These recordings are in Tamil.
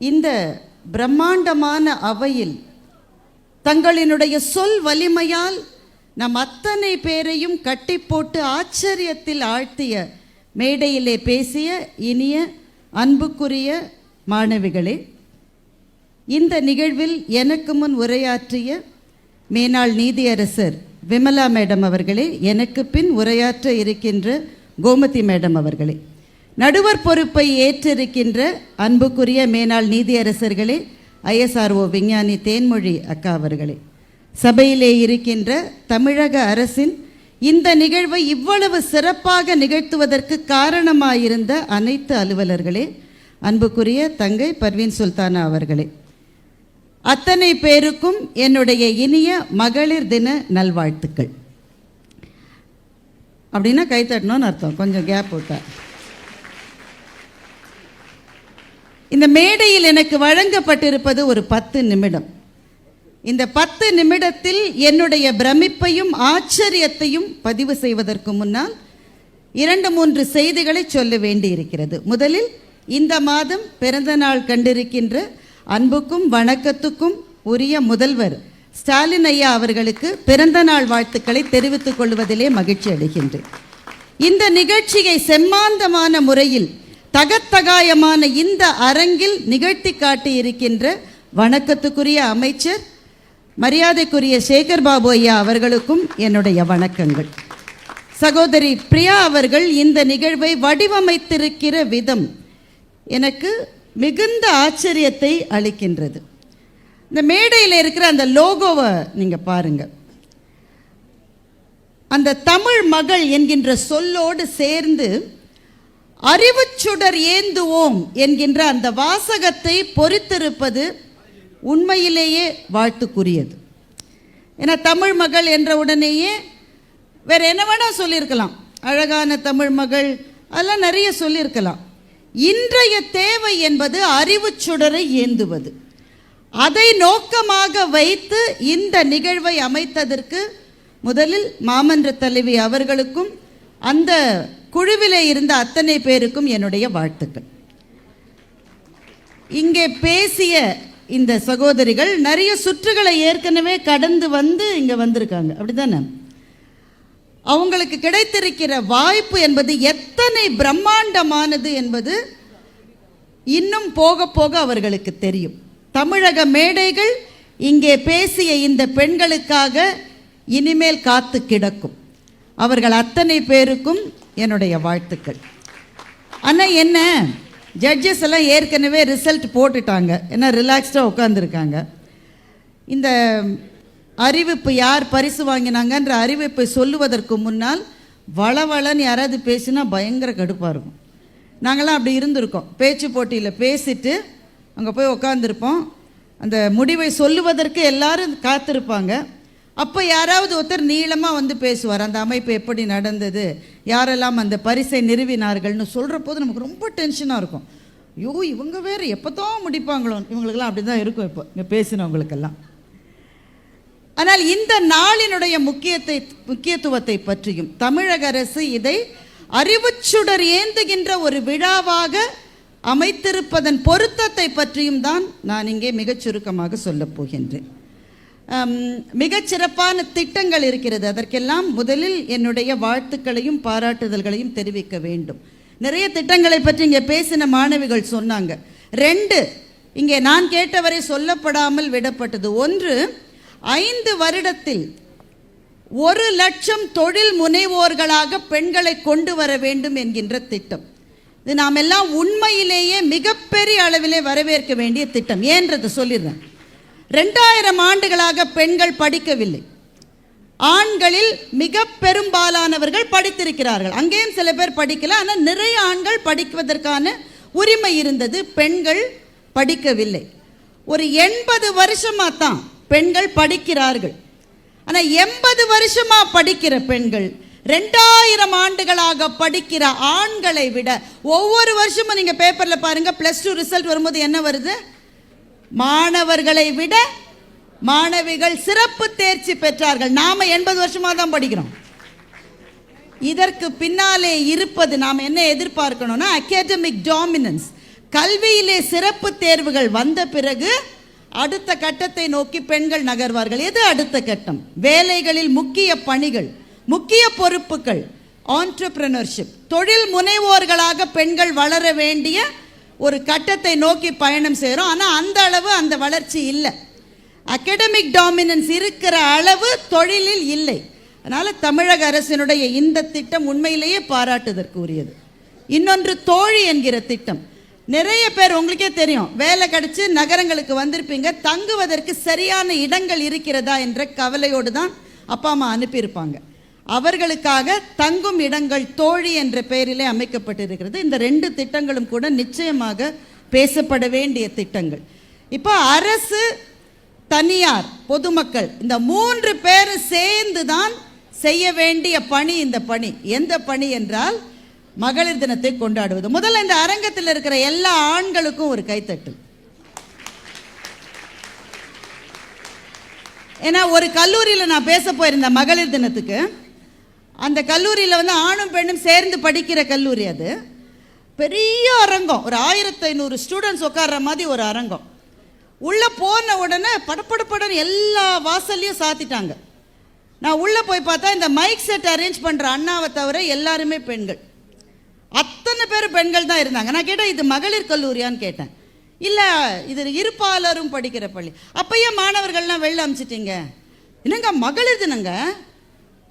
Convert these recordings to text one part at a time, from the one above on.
இந்த பிரம்மாண்டமான அவையில் தங்களினுடைய சொல் வலிமையால் நம் அத்தனை பேரையும் கட்டி போட்டு ஆச்சரியத்தில் ஆழ்த்திய மேடையிலே பேசிய இனிய அன்புக்குரிய மாணவிகளே இந்த நிகழ்வில் எனக்கு முன் உரையாற்றிய மேனாள் நீதியரசர் விமலா மேடம் அவர்களே எனக்கு பின் உரையாற்ற இருக்கின்ற கோமதி மேடம் அவர்களே. நடுவர் பொறுப்பை ஏற்றிருக்கின்ற அன்புக்குரிய மேனாள் நீதியரசர்களே ஐஎஸ்ஆர்ஓ விஞ்ஞானி தேன்மொழி அக்கா அவர்களே. சபையிலே இருக்கின்ற தமிழக அரசின் இந்த நிகழ்வை இவ்வளவு சிறப்பாக நிகழ்த்துவதற்கு காரணமாயிருந்த அனைத்து அலுவலர்களே அன்புக்குரிய தங்கை பர்வீன் சுல்தானா அவர்களே. அத்தனை பேருக்கும் என்னுடைய இனிய மகளிர் தின நல்வாழ்த்துக்கள். அப்படின்னா கை தட்டணும்னு அர்த்தம். கொஞ்சம் கேப் விட்டேன் இந்த மேடையில் எனக்கு வழங்கப்பட்டிருப்பது ஒரு பத்து நிமிடம். இந்த பத்து நிமிடத்தில் என்னுடைய பிரமிப்பையும் ஆச்சரியத்தையும் பதிவு செய்வதற்கு முன்னால் இரண்டு மூன்று செய்திகளை சொல்ல வேண்டியிருக்கிறது. முதலில் இந்த மாதம் பிறந்த நாள் கண்டிருக்கின்ற அன்புக்கும் வணக்கத்துக்கும் உரிய முதல்வர் ஸ்டாலின் ஐயா அவர்களுக்கு பிறந்த நாள் வாழ்த்துக்களை தெரிவித்துக் கொள்வதிலே மகிழ்ச்சி அடைகின்றேன். இந்த நிகழ்ச்சியை செம்மாந்தமான முறையில் தகத்தகாயமான இந்த அரங்கில் நிகழ்த்தி காட்டியிருக்கின்ற வணக்கத்துக்குரிய அமைச்சர் மரியாதைக்குரிய சேகர் பாபு ஐயா அவர்களுக்கும் என்னுடைய வணக்கங்கள். சகோதரி பிரியா அவர்கள் இந்த நிகழ்வை வடிவமைத்திருக்கிற விதம் எனக்கு மிகுந்த ஆச்சரியத்தை அளிக்கின்றது. இந்த மேடையில் இருக்கிற அந்த லோகோவை நீங்கள் பாருங்கள் அந்த தமிழ் மகள் என்கின்ற சொல்லோடு சேர்ந்து அறிவுச்சுடர் ஏந்துவோம் என்கின்ற அந்த வாசகத்தை பொறித்திருப்பது உண்மையிலேயே வாழ்த்துக்குரியது. ஏன்னா தமிழ் மகள் என்ற உடனேயே வேற என்ன வேணா சொல்லியிருக்கலாம். அழகான தமிழ் மகள் அதெல்லாம் நிறைய சொல்லியிருக்கலாம். இன்றைய தேவை என்பது அறிவுச் சுடரை ஏந்துவது. அதை நோக்கமாக வைத்து இந்த நிகழ்வை அமைத்ததற்கு முதலில் மாமன்ற தலைவி அவர்களுக்கும் அந்த குழுவிலே இருந்த அத்தனை பேருக்கும் என்னுடைய வாழ்த்துக்கள். இங்கே பேசிய இந்த சகோதரிகள் நிறைய சுற்றுகளை ஏற்கனவே கடந்து வந்து இங்கே வந்திருக்காங்க. அப்படிதானே? அவங்களுக்கு கிடைத்திருக்கிற வாய்ப்பு என்பது எத்தனை பிரம்மாண்டமானது என்பது இன்னும் போக போக அவர்களுக்கு தெரியும். தமிழக மேடைகள் இங்கே பேசிய இந்த பெண்களுக்காக இனிமேல் காத்து கிடக்கும். அவர்கள் அத்தனை பேருக்கும் என்னுடைய வாழ்த்துக்கள். ஆனால் என்ன? ஜட்ஜஸ் எல்லாம் ஏற்கனவே ரிசல்ட் போட்டுட்டாங்க. ஏன்னா ரிலாக்ஸ்டாக உட்காந்துருக்காங்க இந்த அறிவிப்பு யார் பரிசு வாங்கினாங்கன்ற அறிவிப்பை சொல்லுவதற்கு முன்னால் வளவளன்னு யாராவது பேசினா பயங்கர கடுப்பாக இருக்கும். நாங்களாம் அப்படி இருந்திருக்கோம். பேச்சு போட்டியில் பேசிட்டு அங்கே போய் உட்காந்துருப்போம் அந்த முடிவை சொல்லுவதற்கு எல்லாரும் காத்திருப்பாங்க. அப்போ யாராவது ஒருத்தர் நீளமாக வந்து பேசுவார். அந்த அமைப்பு எப்படி நடந்தது? யாரெல்லாம் அந்த பரிசை நிறுவினார்கள்னு சொல்கிற போது நமக்கு ரொம்ப டென்ஷனாக இருக்கும். ஐயோ இவங்க வேறு எப்போ தான் முடிப்பாங்களோ. இவங்களுக்கெல்லாம் அப்படி தான் இருக்கும் இப்போ இங்கே பேசினவங்களுக்கெல்லாம். ஆனால் இந்த நாளினுடைய முக்கியத்தை முக்கியத்துவத்தை பற்றியும் தமிழக அரசு இதை அறிவுச்சுடர் ஏந்துகின்ற ஒரு விழாவாக அமைத்திருப்பதன் பொருத்தத்தை பற்றியும் தான் நான் இங்கே மிகச் சுருக்கமாக சொல்லப் போகின்றேன். மிகச்சிறப்பான சிறப்பான திட்டங்கள் இருக்கிறது. அதற்கெல்லாம் முதலில் என்னுடைய வாழ்த்துக்களையும் பாராட்டுதல்களையும் தெரிவிக்க வேண்டும். நிறைய திட்டங்களை பற்றி இங்கே பேசின மாணவிகள் சொன்னாங்க. ரெண்டு இங்கே நான் கேட்டவரை சொல்லப்படாமல் விடப்பட்டது. ஒன்று ஐந்து வருடத்தில் ஒரு லட்சம் தொழில் முனைவோர்களாக பெண்களை கொண்டு வர வேண்டும் என்கின்ற திட்டம். இது நாம் எல்லாம் உண்மையிலேயே மிகப்பெரிய அளவிலே வரவேற்க வேண்டிய திட்டம். ஏன்றதை சொல்லிடுறேன். ரெண்டாயிரம் ஆண்டுகளாக பெண்கள் படிக்கவில்லை. ஆண்களில் மிக பெரும்பாலானவர்கள் படித்திருக்கிறார்கள். அங்கேயும் சில பேர் படிக்கல ஆனால் நிறைய ஆண்கள் படிப்பதற்கான உரிமை இருந்தது. பெண்கள் படிக்கவில்லை. ஒரு எண்பது வருஷமாக தான் பெண்கள் படிக்கிறார்கள். ஆனால் எண்பது வருஷமாக படிக்கிற பெண்கள் ரெண்டாயிரம் ஆண்டுகளாக படிக்கிற ஆண்களை விட ஒவ்வொரு வருஷமும் நீங்கள் பேப்பரில் பாருங்கள் ப்ளஸ் டூ ரிசல்ட் வரும்போது என்ன வருது? மாணவர்களை விட மாணவிகள் சிறப்பு தேர்ச்சி பெற்றார்கள். நாம எண்பது வருஷமாக தான் படிக்கிறோம். இதற்கு பின்னாலே இருப்பது நாம் என்ன எதிர்பார்க்கணும்னா அகாடமிக் டாமினன்ஸ் கல்வியிலே சிறப்பு தேர்வுகள் வந்த பிறகு அடுத்த கட்டத்தை நோக்கி பெண்கள் நகர்வார்கள். எது அடுத்த கட்டம்? வேலைகளில் முக்கிய பணிகள் முக்கிய பொறுப்புகள் ஆண்டர்பிரினர்ஷிப் தொழில் முனைவோர்களாக பெண்கள் வளர வேண்டிய ஒரு கட்டத்தை நோக்கி பயணம் செய்கிறோம் ஆனால் அந்த அளவு அந்த வளர்ச்சி இல்லை. அகடமிக் டாமினன்ஸ் இருக்கிற அளவு தொழிலில் இல்லை. அதனால் தமிழக அரசினுடைய இந்த திட்டம் உண்மையிலேயே பாராட்டுதற்குரியது. இன்னொன்று தோழி என்கிற திட்டம். நிறைய பேர் உங்களுக்கே தெரியும் வேலை கிடச்சி நகரங்களுக்கு வந்திருப்பீங்க தங்குவதற்கு சரியான இடங்கள் இருக்கிறதா என்ற கவலையோடு தான் அப்பா அம்மா அனுப்பியிருப்பாங்க. அவர்களுக்காக தங்கும் இடங்கள் தோழி என்ற பெயரிலே அமைக்கப்பட்டிருக்கிறது. இந்த ரெண்டு திட்டங்களும் கூட நிச்சயமாக பேசப்பட வேண்டிய திட்டங்கள். இப்போ அரசு தனியார் பொதுமக்கள் இந்த மூன்று பேர் சேர்ந்து தான் செய்ய வேண்டிய பணி இந்த பணி. எந்த பணி என்றால் மகளிர் தினத்தை கொண்டாடுவது. முதல்ல இந்த அரங்கத்தில் இருக்கிற எல்லா ஆண்களுக்கும் ஒரு கைத்தட்டு ஏன்னா ஒரு கல்லூரியில் நான் பேச போயிருந்தேன் மகளிர் தினத்துக்கு அந்த கல்லூரியில் வந்து ஆணும் பெண்ணும் சேர்ந்து படிக்கிற கல்லூரி அது. பெரிய அரங்கம். ஒரு ஆயிரத்தி ஐநூறு ஸ்டூடெண்ட்ஸ் உட்கார்ற மாதிரி ஒரு அரங்கம். உள்ளே போன உடனே படப்படப்படன்னு எல்லா வாசல்லையும் சாத்திட்டாங்க. நான் உள்ளே போய் பார்த்தா இந்த மைக் செட் அரேஞ்ச் பண்ணுற அண்ணாவை தவிர எல்லாருமே பெண்கள். அத்தனை பேர் பெண்கள் தான் இருந்தாங்க. நான் கேட்டேன் இது மகளிர் கல்லூரியான்னு கேட்டேன். இல்லை இது இருப்பாளரும் படிக்கிற பள்ளி. அப்பயே மாணவர்கள்லாம் வெளில அமிச்சிட்டிங்க? என்னங்க மகளிர் தினங்க.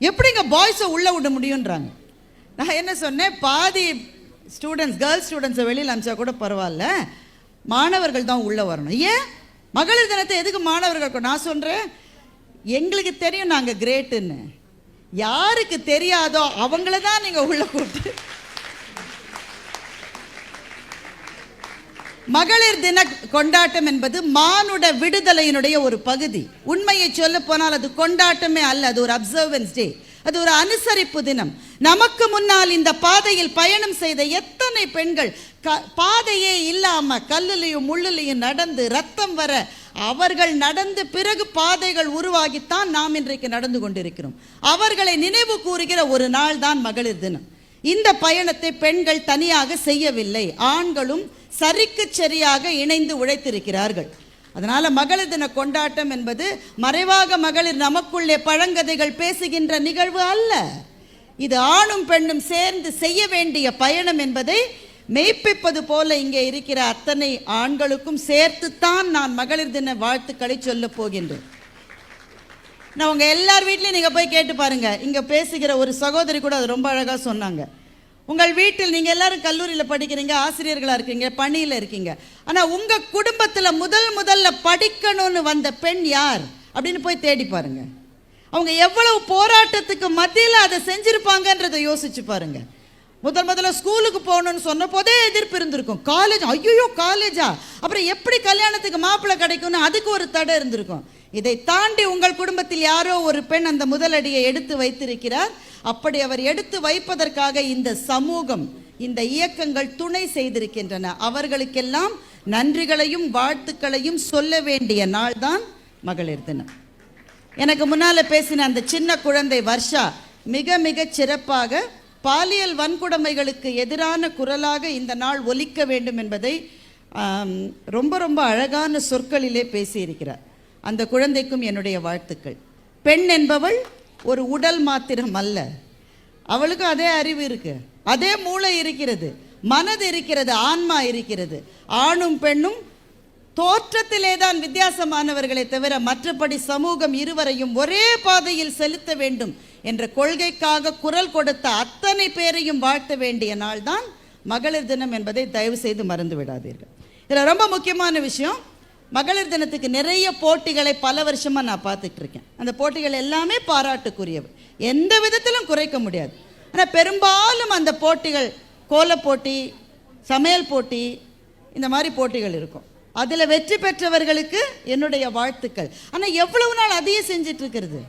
எப்படிங்க பாய்ஸை உள்ளே விட முடியுன்றாங்க நான் என்ன சொன்னேன் பாதி ஸ்டூடெண்ட்ஸ் கேர்ள்ஸ் ஸ்டூடெண்ட்ஸை வெளியில் அனுப்பிச்சா கூட பரவாயில்ல. மாணவர்கள் தான் உள்ளே வரணும். ஏன்? மகளிர் தினத்தை எதுக்கு மாணவர்கள் நான் சொல்கிறேன் எங்களுக்கு தெரியும் நாங்கள் கிரேட்டுன்னு யாருக்கு தெரியாதோ அவங்கள தான் நீங்கள் உள்ளே கூப்பிட்டு மகளிர் தின கொண்டாட்டம் என்பது மானுட விடுதலையினுடைய ஒரு பகுதி. உண்மையை சொல்ல போனால் அது கொண்டாட்டமே அல்ல அது ஒரு அப்சர்வன்ஸ் டே அது ஒரு அனுசரிப்பு தினம். நமக்கு முன்னால் இந்த பாதையில் பயணம் செய்த எத்தனை பெண்கள் க பாதையே இல்லாம கல்லுலையும் முள்ளுலையும் நடந்து ரத்தம் வர அவர்கள் நடந்து பிறகு பாதைகள் உருவாகித்தான் நாம் இன்றைக்கு நடந்து கொண்டிருக்கிறோம். அவர்களை நினைவு கூறுகிற ஒரு நாள் தான் மகளிர் தினம். இந்த பயணத்தை பெண்கள் தனியாக செய்யவில்லை. ஆண்களும் சரிக்கு சரியாக இணைந்து உழைத்திருக்கிறார்கள். அதனால் மகளிர் தின கொண்டாட்டம் என்பது மறைவாக மகளிர் நமக்குள்ளே பழங்கதைகள் பேசுகின்ற நிகழ்வு அல்ல. இது ஆணும் பெண்ணும் சேர்ந்து செய்ய வேண்டிய பயணம் என்பதை மெய்ப்பிப்பது போல இங்கே இருக்கிற அத்தனை ஆண்களுக்கும் சேர்த்துத்தான் நான் மகளிர் தின வாழ்த்துக்களை சொல்லப் போகின்றேன். நான் உங்கள் எல்லார் வீட்லையும் நீங்கள் போய் கேட்டு பாருங்கள் இங்கே பேசுகிற ஒரு சகோதரி கூட அது ரொம்ப அழகாக சொன்னாங்க. உங்கள் வீட்டில் நீங்கள் எல்லாரும் கல்லூரியில் படிக்கிறீங்க ஆசிரியர்களாக இருக்கீங்க பணியில் இருக்கீங்க. ஆனால் உங்கள் குடும்பத்தில் முதல் முதல்ல படிக்கணும்னு வந்த பெண் யார்? அப்படின்னு போய் தேடி பாருங்க. அவங்க எவ்வளவு போராட்டத்துக்கு மத்தியில் அதை செஞ்சுருப்பாங்கன்றதை யோசிச்சு பாருங்க. முதல் முதல்ல ஸ்கூலுக்கு போகணும்னு சொன்ன போதே எதிர்ப்பு இருந்திருக்கும். காலேஜ் ஐயோ காலேஜா? அப்புறம் எப்படி கல்யாணத்துக்கு மாப்பிள்ளை கிடைக்கும்னு அதுக்கு ஒரு தடை இருந்திருக்கும். இதை தாண்டி உங்கள் குடும்பத்தில் யாரோ ஒரு பெண் அந்த முதலடியை எடுத்து வைத்திருக்கிறார். அப்படி அவர் எடுத்து வைப்பதற்காக இந்த சமூகம் இந்த இயக்கங்கள் துணை செய்திருக்கின்றன. அவர்களுக்கெல்லாம் நன்றிகளையும் வாழ்த்துக்களையும் சொல்ல வேண்டிய நாள்தான் மகளிர் தினம். எனக்கு முன்னால் பேசின அந்த சின்ன குழந்தை வர்ஷா மிக மிக சிறப்பாக பாலியல் வன்கொடுமைகளுக்கு எதிரான குரலாக இந்த நாள் ஒலிக்க வேண்டும் என்பதை ரொம்ப ரொம்ப அழகான சொற்களிலே பேசியிருக்கிறார். அந்த குழந்தைக்கும் என்னுடைய வாழ்த்துக்கள். பெண் என்பவள் ஒரு உடல் மாத்திரம் அல்ல. அவளுக்கும் அதே அறிவு இருக்கு. அதே மூளை இருக்கிறது. மனது இருக்கிறது. ஆன்மா இருக்கிறது. ஆணும் பெண்ணும் தோற்றத்திலே தான் வித்தியாசமானவர்களை தவிர மற்றபடி சமூகம் இருவரையும் ஒரே பாதையில் செலுத்த வேண்டும் என்ற கொள்கைக்காக குரல் கொடுத்த அத்தனை பேரையும் வாழ்த்த வேண்டிய நாள் தான் மகளிர் தினம் என்பதை தயவு செய்து மறந்து விடாதீர்கள் இதில் ரொம்ப முக்கியமான விஷயம். மகளிர் தினத்துக்கு நிறைய போட்டிகளை பல வருஷமாக நான் பார்த்துட்டு இருக்கேன். அந்த போட்டிகள் எல்லாமே பாராட்டுக்குரியவை. எந்த விதத்திலும் குறைக்க முடியாது. ஆனால் பெரும்பாலும் அந்த போட்டிகள் கோலப்போட்டி சமையல் போட்டி இந்த மாதிரி போட்டிகள் இருக்கும். அதில் வெற்றி பெற்றவர்களுக்கு என்னுடைய வாழ்த்துக்கள். ஆனால் எவ்வளவு நாள் அதையே செஞ்சிட்டு இருக்கிறது?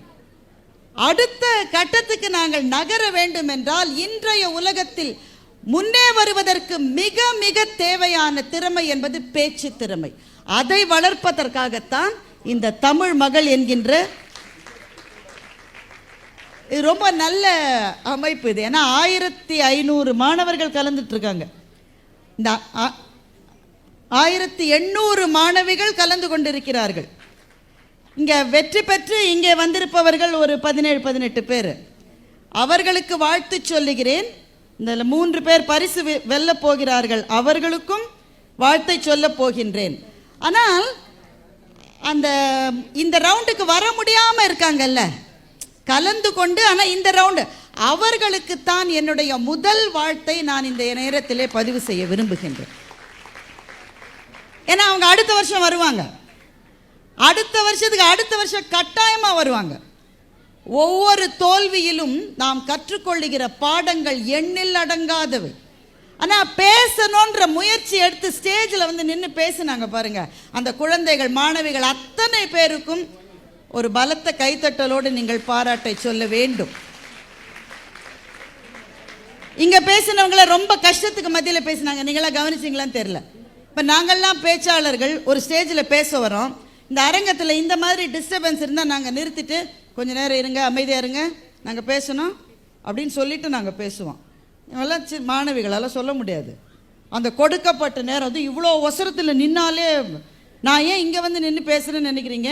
அடுத்த கட்டத்துக்கு நாங்கள் நகர வேண்டும் என்றால் இன்றைய உலகத்தில் முன்னே வருவதற்கு மிக மிக தேவையான திறமை என்பது பேச்சு திறமை. அதை வளர்ப்பதற்காகத்தான் இந்த தமிழ் மகள் என்கின்ற இது ரொம்ப நல்ல அமைப்பு இது. ஏன்னா ஆயிரத்தி ஐநூறு மாணவர்கள் கலந்துட்டுருக்காங்க இந்த ஆ- ஆயிரத்தி எண்ணூறு மாணவிகள் கலந்து கொண்டிருக்கிறார்கள். இங்கே வெற்றி பெற்று இங்கே வந்திருப்பவர்கள் ஒரு பதினேழு பதினெட்டு பேர். அவர்களுக்கு வாழ்த்து சொல்லுகிறேன். இந்த மூன்று பேர் பரிசு வெ- போகிறார்கள். அவர்களுக்கும் வாழ்த்தை சொல்லப் போகின்றேன். ஆனால் அந்த இந்த ரவுண்டுக்கு வர முடியாமல் இருக்காங்கல்ல. கலந்து கொண்டு ஆனால் இந்த ரவுண்டு அவர்களுக்குத்தான் என்னுடைய முதல் வாழ்த்தை நான் இந்த நேரத்திலே பதிவு செய்ய விரும்புகின்றேன். ஏன்னா அவங்க அடுத்த வருஷம் வருவாங்க. அடுத்த வருஷத்துக்கு அடுத்த வருஷம் கட்டாயமாக வருவாங்க. ஒவ்வொரு தோல்வியிலும் நாம் கற்றுக்கொள்ளுகிற பாடங்கள் எண்ணில் அடங்காதவை. ஆனால் பேசணுன்ற முயற்சி எடுத்து ஸ்டேஜில் வந்து நின்று பேசினாங்க பாருங்க. அந்த குழந்தைகள் மாணவிகள் அத்தனை பேருக்கும் ஒரு பலத்த கைத்தட்டலோடு நீங்கள் பாராட்டை சொல்ல வேண்டும். இங்க பேசினவங்கள ரொம்ப கஷ்டத்துக்கு மத்தியில் பேசினாங்க. நீங்களாம் கவனிச்சிங்களான்னு தெரியல. இப்போ நாங்கள்லாம் பேச்சாளர்கள் ஒரு ஸ்டேஜில் பேச வரோம் இந்த அரங்கத்தில் இந்த மாதிரி டிஸ்டர்பன்ஸ் இருந்தால் நாங்கள் நிறுத்திட்டு கொஞ்ச நேரம் இருங்க அமைதியாக இருங்க நாங்கள் பேசணும் அப்படின்னு சொல்லிட்டு நாங்கள் பேசுவோம். இவெல்லாம் சி மாணவிகளால் சொல்ல முடியாது. அந்த கொடுக்கப்பட்ட நேரம் வந்து இவ்வளோ ஒசரத்தில் நின்னாலே நான் ஏன் இங்கே வந்து நின்று பேசுகிறேன்னு நினைக்கிறீங்க?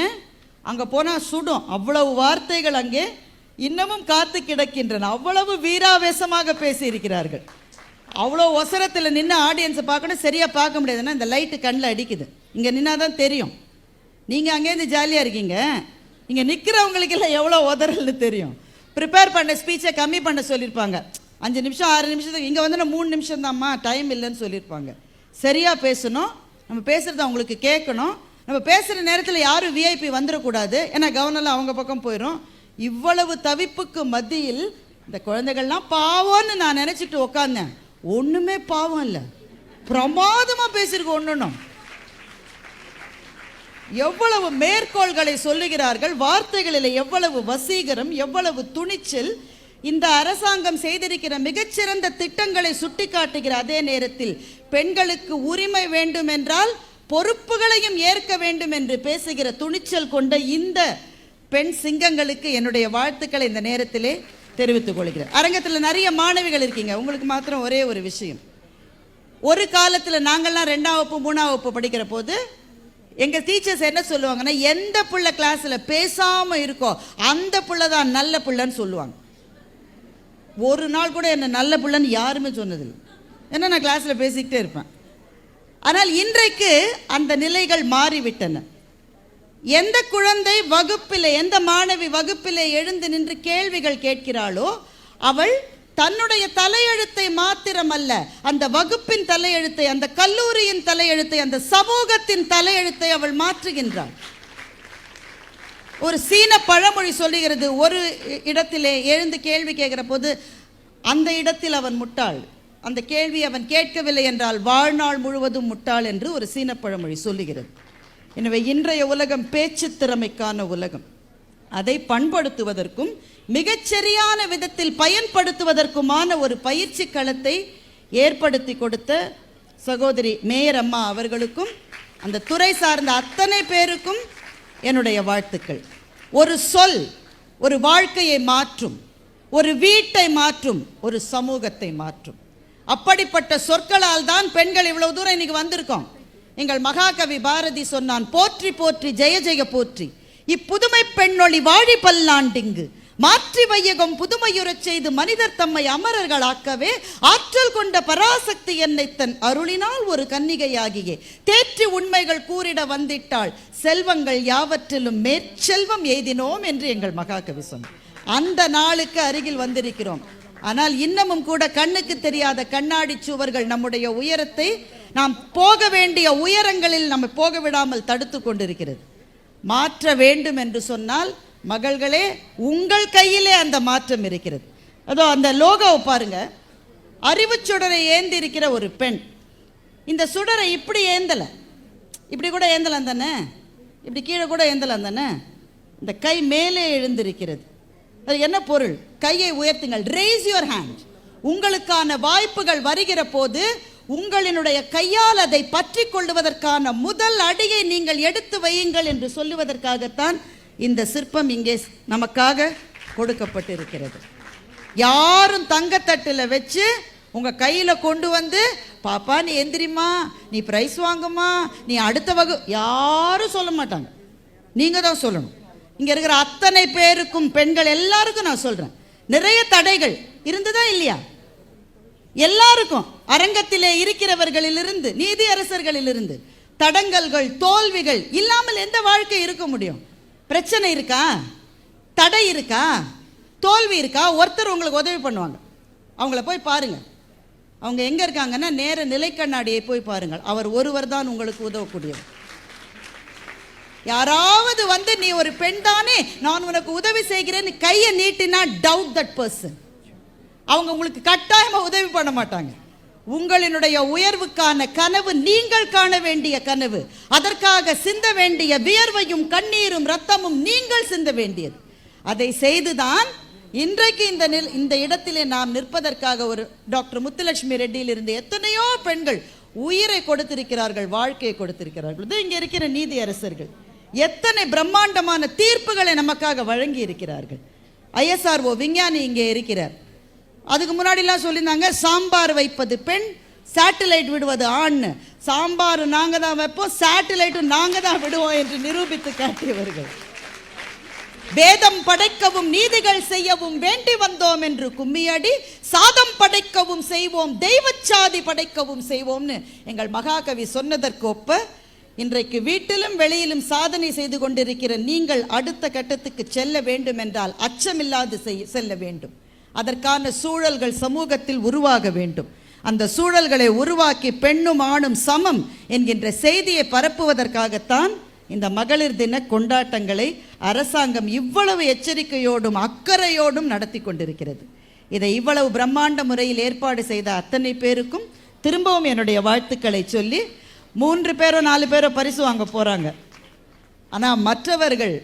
அங்கே போனால் சுடும். அவ்வளவு வார்த்தைகள் அங்கே இன்னமும் காத்து கிடக்கின்றன. அவ்வளவு வீராவேசமாக பேசியிருக்கிறார்கள். அவ்வளோ ஒசரத்தில் நின்று ஆடியன்ஸை பார்க்கணும். சரியாக பார்க்க முடியாதுன்னா இந்த லைட்டு கண்ணில் அடிக்குது. இங்கே நின்னா தான் தெரியும். நீங்கள் அங்கேருந்து ஜாலியாக இருக்கீங்க. இங்கே நிற்கிறவங்களுக்கெல்லாம் எவ்வளோ உதறல்னு தெரியும். ப்ரிப்பேர் பண்ண ஸ்பீச்சை கம்மி பண்ண சொல்லியிருப்பாங்க. அஞ்சு நிமிஷம் ஆறு நிமிஷத்துக்கு இங்கே வந்து நான் மூணு நிமிஷம் தான்மா டைம் இல்லைன்னு சொல்லியிருப்பாங்க. சரியாக பேசணும். நம்ம பேசுகிறத அவங்களுக்கு கேட்கணும். நம்ம பேசுகிற நேரத்தில் யாரும் விஐபி வந்துடக்கூடாது ஏன்னா கவர்னரில் அவங்க பக்கம் போயிடும் இவ்வளவு தவிப்புக்கு மத்தியில் இந்த குழந்தைகள்லாம் பாவம்னு நான் நினச்சிட்டு உக்காந்தேன். ஒன்றுமே பாவம் இல்லை. பிரமாதமாக பேசியிருக்கோம் ஒன்றுனும் எவ்வளவு மேற்கோள்களை சொல்லுகிறார்கள். வார்த்தைகளில் எவ்வளவு வசீகரம் எவ்வளவு துணிச்சல் இந்த அரசாங்கம் செய்திருக்கிற மிகச்சிறந்த திட்டங்களை சுட்டிக்காட்டுகிற அதே நேரத்தில் பெண்களுக்கு உரிமை வேண்டும் என்றால் பொறுப்புகளையும் ஏற்க வேண்டும் என்று பேசுகிற துணிச்சல் கொண்ட இந்த பெண் சிங்கங்களுக்கு என்னுடைய வாழ்த்துக்களை இந்த நேரத்திலே தெரிவித்துக் கொள்கிறேன். அரங்கத்தில் நிறைய மாணவிகள் இருக்கீங்க. உங்களுக்கு மாத்திரம் ஒரே ஒரு விஷயம். ஒரு காலத்தில் நாங்கள்லாம் ரெண்டாம் வகுப்பு மூணாம் வகுப்பு படிக்கிற போது எங்கள் டீச்சர்ஸ் என்ன சொல்லுவாங்கன்னா எந்த பிள்ளை கிளாஸில் பேசாமல் இருக்கோ அந்த பிள்ளை தான் நல்ல பிள்ளைன்னு சொல்லுவாங்க. ஒரு நாள் கூட என்னை நல்ல புள்ளன்னு யாருமே சொன்னதில்லை. ஏன்னா நான் கிளாஸில் பேசிக்கிட்டே இருப்பேன். ஆனால் இன்றைக்கு அந்த நிலைகள் மாறிவிட்டன. எந்த குழந்தை வகுப்பில் எந்த மாணவி வகுப்பில் எழுந்து நின்று கேள்விகள் கேட்கிறாளோ அவள் தன்னுடைய தலையெழுத்தை மாத்திரமல்ல அந்த வகுப்பின் தலையெழுத்தை அந்த கல்லூரியின் தலையெழுத்தை அந்த சமூகத்தின் தலையெழுத்தை அவள் மாற்றுகின்றாள். ஒரு சீன பழமொழி சொல்லுகிறது ஒரு இடத்திலே எழுந்து கேள்வி கேட்கிற போது அந்த இடத்தில் அவன் முட்டாள். அந்த கேள்வி அவன் கேட்கவில்லை என்றால் வாழ்நாள் முழுவதும் முட்டாள் என்று ஒரு சீன பழமொழி சொல்லுகிறது. எனவே இன்றைய உலகம் பேச்சு திறமைக்கான உலகம். அதை பண்படுத்துவதற்கும் மிகச்சரியான விதத்தில் பயன்படுத்துவதற்குமான ஒரு பயிற்சி களத்தை ஏற்படுத்தி கொடுத்த சகோதரி மேயர் அம்மா அவர்களுக்கும் அந்த துறை சார்ந்த அத்தனை பேருக்கும் என்னுடைய வாழ்த்துக்கள். ஒரு சொல் ஒரு வாழ்க்கையை மாற்றும் ஒரு வீட்டை மாற்றும் ஒரு சமூகத்தை மாற்றும். அப்படிப்பட்ட சொற்களால் தான் பெண்கள் இவ்வளவு தூரம் இன்னைக்கு வந்திருக்கோம். எங்கள் மகாகவி பாரதி சொன்னான் போற்றி போற்றி ஜெய ஜெய போற்றி. இப்புதுமை பெண்ணொளி வாழி பல்லாண்டிங்கு மாற்றி வையகம் புதுமையுறச் செய்து மனிதர் தம்மை அமரர்களாக்கவே ஆற்றல் கொண்ட பராசக்தி என்னை தன் அருளினால் ஒரு கன்னிகையாகியே. தேற்றி உண்மைகள் கூறிட வந்திட்டாள் செல்வங்கள் யாவற்றிலும் மேற்செல்வம் எய்தினோம் என்று எங்கள் மகாகவி சொன்னார். அந்த நாளுக்கு அருகில் வந்திருக்கிறோம். ஆனால் இன்னமும் கூட கண்ணுக்கு தெரியாத கண்ணாடி சுவர்கள் நம்முடைய உயரத்தை நாம் போக வேண்டிய உயரங்களில் நம்ம போக விடாமல் தடுத்து கொண்டிருக்கிறது. மாற்ற வேண்டும் என்று சொன்னால் மகள்களே உங்கள் கையிலே அந்த மாற்றம் இருக்கிறது. அதோ அந்த லோகோவை பாருங்க. அறிவுச் சுடரை ஏந்தி இருக்கிற ஒரு பெண். இந்த சுடரை இப்படி ஏந்தலை. இப்படி கூட ஏந்தலாம் தானே? இப்படி கீழே கூட ஏந்தலாம் தானே? இந்த கை மேலே எழுந்திருக்கிறது. அது என்ன பொருள்? கையை உயர்த்துங்கள். ரேஸ் யுவர் ஹேண்ட் உங்களுக்கான வாய்ப்புகள் வருகிற போது உங்களினுடைய கையால் அதை பற்றி கொள்வதற்கான முதல் அடியை நீங்கள் எடுத்து வையுங்கள் என்று சொல்லுவதற்காகத்தான் இந்த சிற்பம் இங்கே நமக்காக கொடுக்கப்பட்டிருக்கிறது. யாரும் தங்கத்தட்டில் வச்சு உங்கள் கையில் கொண்டு வந்து பாப்பா நீ எந்திரிமா நீ ப்ரைஸ் வாங்குமா நீ அடுத்த வகு யாரும் சொல்ல மாட்டாங்க. நீங்கள் தான் சொல்லணும். இங்கே இருக்கிற அத்தனை பேருக்கும் பெண்கள் எல்லாருக்கும் நான் சொல்கிறேன் நிறைய தடைகள் இருந்ததா இல்லையா? எல்லாருக்கும். அரங்கத்திலே இருக்கிறவர்களிலிருந்து நீதியரசர்களிலிருந்து தடங்கல்கள் தோல்விகள் இல்லாமல் எந்த வாழ்க்கை இருக்க முடியும்? பிரச்சனை இருக்கா? தடை இருக்கா? தோல்வி இருக்கா? ஒருத்தர் உங்களுக்கு உதவி பண்ணுவாங்க. அவங்கள போய் பாருங்கள் அவங்க எங்கே இருக்காங்கன்னா நேர நிலைக்கண்ணாடியை போய் பாருங்கள். அவர் ஒருவர் தான் உங்களுக்கு உதவக்கூடியவர். யாராவது வந்து நீ ஒரு பெண் தானே நான் உனக்கு உதவி செய்கிறேன்னு கையை நீட்டினா டவுட் தட் பர்சன் அவங்க உங்களுக்கு கட்டாயமாக உதவி பண்ண மாட்டாங்க. உங்களினுடைய உயர்வுக்கான கனவு நீங்கள் காண வேண்டிய கனவு. அதற்காக சிந்த வேண்டிய வியர்வையும் கண்ணீரும் ரத்தமும் நீங்கள் சிந்த வேண்டியது. அதை செய்துதான் இன்றைக்கு இந்த நில் இந்த இடத்திலே நாம் நிற்பதற்காக ஒரு டாக்டர் முத்துலட்சுமி ரெட்டியில் இருந்து எத்தனையோ பெண்கள் உயிரை கொடுத்திருக்கிறார்கள் வாழ்க்கையை கொடுத்திருக்கிறார்கள். இது இங்கே இருக்கிற நீதி அரசர்கள் எத்தனை பிரம்மாண்டமான தீர்ப்புகளை நமக்காக வழங்கி இருக்கிறார்கள் ஐஎஸ்ஆர்ஓ விஞ்ஞானி இங்கே இருக்கிறார். அதுக்கு முன்னாடிலாம் சொல்லியிருந்தாங்க சாம்பார் வைப்பது பெண் சேட்டலைட் விடுவது ஆண். சாம்பார் நாங்கள் தான் வைப்போம் சேட்டலைட்டும் நாங்கள் தான் விடுவோம் என்று நிரூபித்து காட்டியவர்கள். வேதம் படைக்கவும் நீதிகள் செய்யவும் வேண்டி வந்தோம் என்று கும்மியடி சாதம் படைக்கவும் செய்வோம் தெய்வச்சாதி படைக்கவும் செய்வோம்னு எங்கள் மகாகவி சொன்னதற்கு ஒப்ப இன்றைக்கு வீட்டிலும் வெளியிலும் சாதனை செய்து கொண்டிருக்கிற நீங்கள் அடுத்த கட்டத்துக்கு செல்ல வேண்டும் என்றால் அச்சமில்லாது செய்- செல்ல வேண்டும். அதற்கான சூழல்கள் சமூகத்தில் உருவாக வேண்டும். அந்த சூழல்களை உருவாக்கி பெண்ணும் ஆணும் சமம் என்கின்ற செய்தியை பரப்புவதற்காகத்தான் இந்த மகளிர் தின கொண்டாட்டங்களை அரசாங்கம் இவ்வளவு எச்சரிக்கையோடும் அக்கறையோடும் நடத்தி கொண்டிருக்கிறது. இதை இவ்வளவு பிரம்மாண்ட முறையில் ஏற்பாடு செய்த அத்தனை பேருக்கும் திரும்பவும் என்னுடைய வாழ்த்துக்களை சொல்லி மூன்று பேரோ நாலு பேரோ பரிசு வாங்க போகிறாங்க ஆனால் மற்றவர்கள்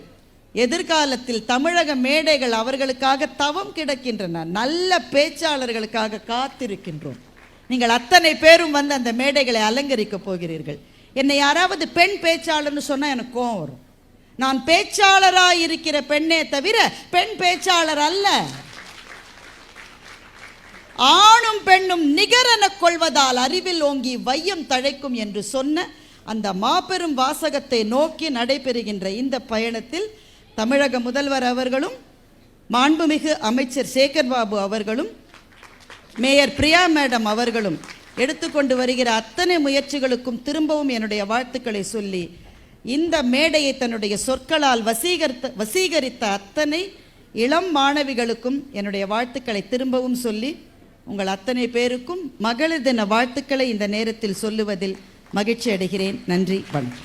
எதிர்காலத்தில் தமிழக மேடைகள் அவர்களுக்காக தவம் கிடக்கின்றன. நல்ல பேச்சாளர்களுக்காக காத்திருக்கின்றோம். நீங்கள் அத்தனை பேரும் வந்து அந்த மேடைகளை அலங்கரிக்க போகிறீர்கள். என்னை யாராவது பெண் பேச்சாளர்னு சொன்னால் எனக்கு கோவம் வரும். நான் பேச்சாளராக இருக்கிற பெண்ணே தவிர பெண் பேச்சாளர் அல்ல. ஆணும் பெண்ணும் நிகரென கொள்வதால் அறிவில் ஓங்கி வையம் தழைக்கும் என்று சொன்ன அந்த மாபெரும் வாசகத்தை நோக்கி நடைபெறுகின்ற இந்த பயணத்தில் தமிழக முதல்வர் அவர்களும் மாண்புமிகு அமைச்சர் சேகர் பாபு அவர்களும் மேயர் பிரியா மேடம் அவர்களும் எடுத்துக்கொண்டு வருகிற அத்தனை முயற்சிகளுக்கும் திரும்பவும் என்னுடைய வாழ்த்துக்களை சொல்லி இந்த மேடையை தன்னுடைய சொற்களால் வசீகரித்த வசீகரித்த அத்தனை இளம் மாணவிகளுக்கும் என்னுடைய வாழ்த்துக்களை திரும்பவும் சொல்லி உங்கள் அத்தனை பேருக்கும் மகளிர் தின வாழ்த்துக்களை இந்த நேரத்தில் சொல்லுவதில் மகிழ்ச்சி அடைகிறேன் நன்றி. வணக்கம்.